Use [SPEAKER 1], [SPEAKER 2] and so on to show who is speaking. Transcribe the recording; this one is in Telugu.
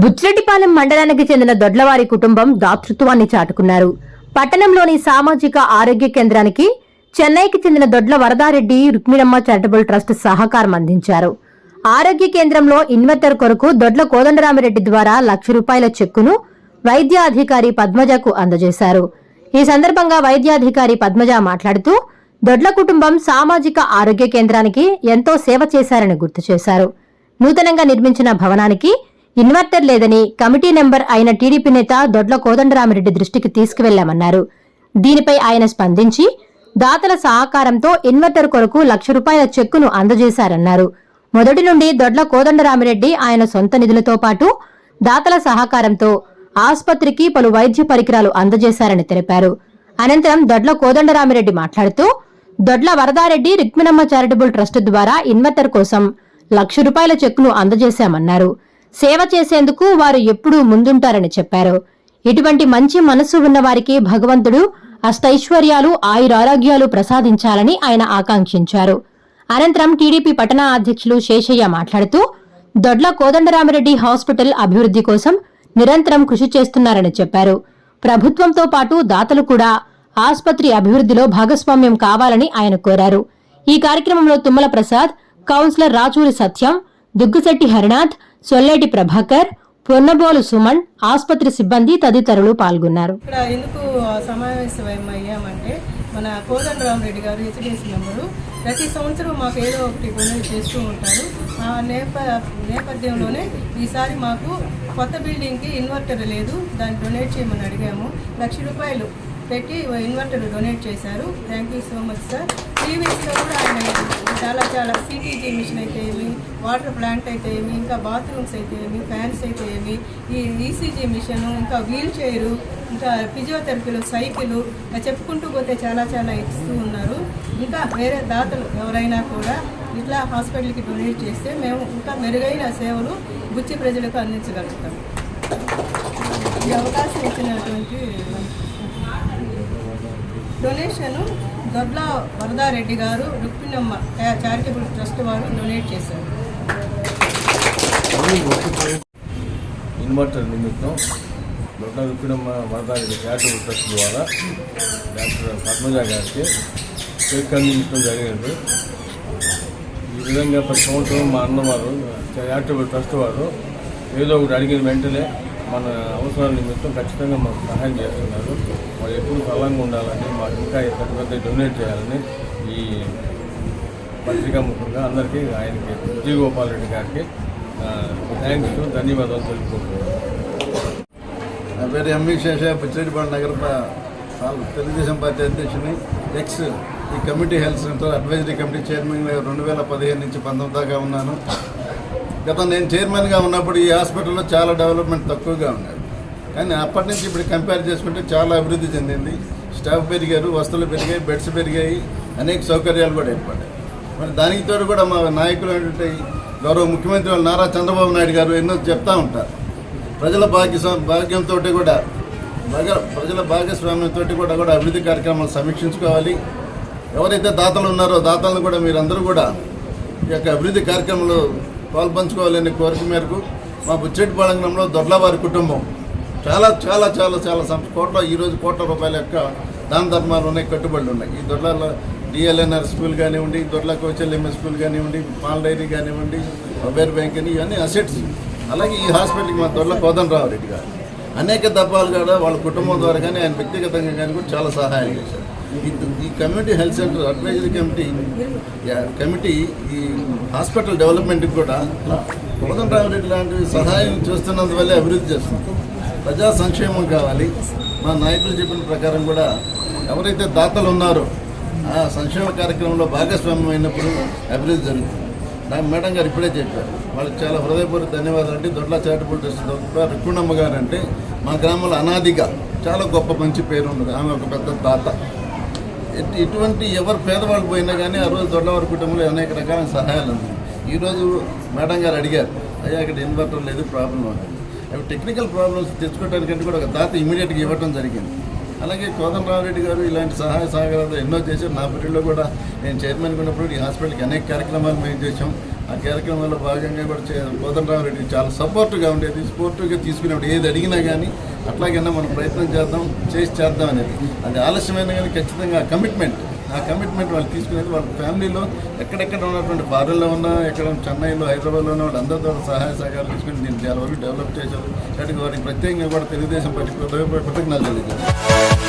[SPEAKER 1] బుచ్చిరెడ్డిపాలెం మండలానికి చెందిన దొడ్లవారి కుటుంబం దాతృత్వాన్ని చాటుకున్నారు. పట్టణంలోని సామాజిక ఆరోగ్య కేంద్రానికి చెన్నైకి చెందిన దొడ్ల వరదారెడ్డి రుక్మిణమ్మ చారిటబుల్ ట్రస్ట్ సహకారం అందించారు. ఆరోగ్య కేంద్రంలో ఇన్వర్టర్ కొరకు దొడ్ల కోదండరామిరెడ్డి ద్వారా లక్ష రూపాయల చెక్కును వైద్యాధికారి పద్మజకు అందజేశారు. ఈ సందర్భంగా వైద్యాధికారి పద్మజ మాట్లాడుతూ దొడ్ల కుటుంబం సామాజిక ఆరోగ్య కేంద్రానికి ఎంతో సేవ చేశారని గుర్తు చేశారు. నూతనంగా నిర్మించిన భవనానికి ఇన్వర్టర్ లేదని కమిటీ నెంబర్ అయిన టీడీపీ నేత దొడ్ల కోదండరామిరెడ్డి దృష్టికి తీసుకువెళ్ళామన్నారు. దీనిపై ఆయన స్పందించి దాతల సహకారంతో ఇన్వర్టర్ కొరకు లక్ష రూపాయల చెక్కును అందజేశారన్నారు. మొదటి నుండి దొడ్ల కోదండరామిరెడ్డి ఆయన సొంత నిధులతో పాటు దాతల సహకారంతో ఆసుపత్రికి పలు వైద్య పరికరాలు అందజేశారని తెలిపారు. అనంతరం దొడ్ల కోదండరామిరెడ్డి మాట్లాడుతూ దొడ్ల వరదారెడ్డి రిక్మినమ్మ చారిటబుల్ ట్రస్ట్ ద్వారా ఇన్వర్టర్ కోసం లక్ష రూపాయల చెక్కును అందజేశామన్నారు. సేవ చేసేందుకు వారు ఎప్పుడూ ముందుంటారని చెప్పారు. ఇటువంటి మంచి మనస్సు ఉన్నవారికి భగవంతుడు అష్టైశ్వర్యాలు ఆయురారోగ్యాలు ప్రసాదించాలని ఆయన ఆకాంక్షించారు. అనంతరం టీడీపీ పట్టణ అధ్యక్షులు శేషయ్య మాట్లాడుతూ దొడ్ల కోదండరామిరెడ్డి హాస్పిటల్ అభివృద్ధి కోసం నిరంతరం కృషి చేస్తున్నారని చెప్పారు. ప్రభుత్వంతో పాటు దాతలు కూడా ఆసుపత్రి అభివృద్ధిలో భాగస్వామ్యం కావాలని ఆయన కోరారు. ఈ కార్యక్రమంలో తుమ్మల ప్రసాద్ కౌన్సిలర్ రాచూరి సత్యం దుగ్గుశెట్టి హరినాథ్ సొల్లేటి ప్రభాకర్ పొన్నబోలు సుమన్ ఆసుపత్రి సిబ్బంది తదితరులు పాల్గొన్నారు.
[SPEAKER 2] ఇక్కడ ఎందుకు సమావేశం అయ్యామంటే మన కోదండరామరెడ్డి గారు హెచ్డిఎస్ మెంబరు. ప్రతి సంవత్సరం మాకు ఏదో ఒకటి కొనుగోలు చేస్తూ ఉంటారు. ఆ నేప నేపథ్యంలోనే ఈసారి మాకు కొత్త బిల్డింగ్కి ఇన్వర్టర్ లేదు. దాన్ని డొనేట్ చేయమని అడిగాము. లక్ష రూపాయలు పెట్టి ఇన్వర్టర్ డొనేట్ చేశారు. Thank you so much sir టీవీస్లో కూడా ఆయన చాలా చాలా సిటీజీ మిషన్ అయితే ఏమి వాటర్ ప్లాంట్ అయితే ఏమి ఇంకా బాత్రూమ్స్ అయితే ఏమి ఫ్యాన్స్ అయితే ఏమి ఈ ఈసీజీ మిషన్ ఇంకా వీల్ చైరు ఇంకా ఫిజియోథెరపీలు సైకిలు చెప్పుకుంటూ పోతే చాలా చాలా ఇస్తూ ఉన్నారు. ఇంకా వేరే దాతలు ఎవరైనా కూడా ఇట్లా హాస్పిటల్కి డొనేట్ చేస్తే మేము ఇంకా మెరుగైన సేవలు బుచ్చి ప్రజలకు అందించగలుగుతాం. ఈ అవకాశం ఇచ్చినటువంటి డొనేషను దొడ్ల వరదారెడ్డి గారు రుక్మిణమ్మ చారిటబుల్ ట్రస్ట్ వారు డొనేట్ చేశారు.
[SPEAKER 3] ఇన్వర్టర్ నిమిత్తం దొడ్డ విప్పిడమ్మ వరదారెడ్డి చారిటబుల్ ట్రస్ట్ ద్వారా డాక్టర్ పద్మజ గారికి చెక్ అందించడం జరిగింది. ఈ విధంగా ప్రతి సంవత్సరం మా అన్నవారు చారిటబుల్ ట్రస్ట్ వారు ఏదో ఒకటి అడిగిన వెంటనే మన అవసరాల నిమిత్తం ఖచ్చితంగా మాకు సహాయం చేస్తున్నారు. వాళ్ళు ఎప్పుడు బలంగా ఉండాలని మాకు ఇంకా పెద్ద పెద్ద డొనేట్ చేయాలని ఈ పత్రికా ముఖ్యంగా అందరికీ ఆయనకి విజయగోపాల్ రెడ్డి గారికి థ్యాంక్స్ ధన్యవాదాలు తెలుపుకుంటున్నాను.
[SPEAKER 4] నా పేరు ఎంవి శేష పిచ్చిరెడ్డిపాడు నగర తెలుగుదేశం పార్టీ అధ్యక్షుని ఎక్స్ ఈ committee health centre advisory committee chairman రెండు వేల పదిహేను నుంచి పంతొమ్మిది దాకా ఉన్నాను. గత నేను చైర్మన్గా ఉన్నప్పుడు ఈ హాస్పిటల్లో చాలా డెవలప్మెంట్ తక్కువగా ఉన్నది. కానీ అప్పటి నుంచి ఇప్పుడు కంపేర్ చేసుకుంటే చాలా అభివృద్ధి చెందింది. స్టాఫ్ పెరిగారు వస్తువులు పెరిగాయి బెడ్స్ పెరిగాయి అనేక సౌకర్యాలు కూడా ఏర్పడ్డాయి. మరి దానికి తోడు కూడా మా నాయకులు ఏంటంటే గౌరవ ముఖ్యమంత్రి వాళ్ళు నారా చంద్రబాబు నాయుడు గారు ఎన్నో చెప్తా ఉంటారు. ప్రజల భాగ్య భాగ్యంతో కూడా ప్రజల భాగస్వామ్యంతో కూడా కూడా అభివృద్ధి కార్యక్రమాలు సమీక్షించుకోవాలి. ఎవరైతే దాతలు ఉన్నారో దాతలను కూడా మీరందరూ కూడా ఈ యొక్క అభివృద్ధి కార్యక్రమంలో పాల్పంచుకోవాలనే కోరిక మేరకు మా బుచ్చెట్టిపాళంగంలో దొడ్లవారి కుటుంబం. చాలా చాలా చాలా చాలా సం కోట్ల ఈరోజు కోట్ల రూపాయల యొక్క దాన ధర్మాలు ఉన్నాయి కట్టుబడులు ఉన్నాయి. ఈ దొడ్ల డిఎల్ఎన్ఆర్ స్కూల్ కానివ్వండి దొడ్ల కోచల్ ఎంఎస్ స్కూల్ కానివ్వండి పాల్ డైరీ కానివ్వండి మొబైల్ బ్యాంక్ అని ఇవన్నీ అసెట్స్ అలాగే ఈ హాస్పిటల్కి మా దొడ్ల కోదండరావు రెడ్డి గారు. అనేక దబ్బాలు కూడా వాళ్ళ కుటుంబం ద్వారా కానీ ఆయన వ్యక్తిగతంగా కానీ కూడా చాలా సహాయం చేశారు. ఈ community health centre advisory committee committee ఈ హాస్పిటల్ డెవలప్మెంట్కి కూడా కోదండరామరెడ్డి లాంటి సహాయం చేస్తున్నందువల్లే అభివృద్ధి చేస్తుంది. ప్రజా సంక్షేమం కావాలి. మా నాయకులు చెప్పిన ప్రకారం కూడా ఎవరైతే దాతలు ఉన్నారో ఆ సంక్షేమ కార్యక్రమంలో భాగస్వామ్యం అయినప్పుడు అభివృద్ధి జరుగుతుంది. నాకు మేడం గారు ఇప్పుడే చెప్పారు. వాళ్ళకి చాలా హృదయపూర్వక ధన్యవాదాలు అంటే దొడ్ల చారిటబుల్ ట్రస్ట్ ద్వారా రుక్కుణమ్మ గారు అంటే మా గ్రామంలో అనాదిగా చాలా గొప్ప మంచి పేరు ఉన్నది. ఆమె ఒక పెద్ద దాత. ఇటువంటి ఎవరు పేదవాళ్ళు పోయినా కానీ ఆ రోజు దొడ్లవారి కుటుంబంలో అనేక రకాల సహాయాలు ఉన్నాయి. ఈరోజు మేడం గారు అడిగారు అయ్యా అక్కడ ఇన్వర్టర్ లేదు ప్రాబ్లం ఉంది. అవి టెక్నికల్ ప్రాబ్లమ్స్ తెచ్చుకోవడానికంటే కూడా ఒక దాత ఇమీడియట్గా ఇవ్వడం జరిగింది. అలాగే కోదండరామరెడ్డి గారు ఇలాంటి సహాయ సహకారాలు ఎన్నో చేశారు. నా పీరియడ్లో కూడా నేను చైర్మన్ ఉన్నప్పుడు ఈ హాస్పిటల్కి అనేక కార్యక్రమాలు మేము చేసాం ఆ కార్యక్రమంలో భాగంగా కూడా చే- కోదండరామరెడ్డి చాలా సపోర్ట్గా ఉండేది. సపోర్టివ్గా తీసుకునేప్పుడు ఏది అడిగినా కానీ అట్లాగైనా మనం ప్రయత్నం చేద్దాం చేసి చేద్దాం అనేది. అది ఆలస్యమైన కానీ ఖచ్చితంగా కమిట్మెంట్ ఆ కమిట్మెంట్ వాళ్ళు తీసుకునేది వాళ్ళ ఫ్యామిలీలో ఎక్కడెక్కడ ఉన్నటువంటి ఫారెన్లో ఉన్నా ఎక్కడ చెన్నైలో హైదరాబాద్లో ఉన్న వాళ్ళందరితో సహాయ సహకారం తీసుకుని దీన్ని చాలా వరకు డెవలప్ చేశారు. కాబట్టి వారికి ప్రత్యేకంగా కూడా తెలుగుదేశం పార్టీ కృతజ్ఞతలు తెలియజేస్తారు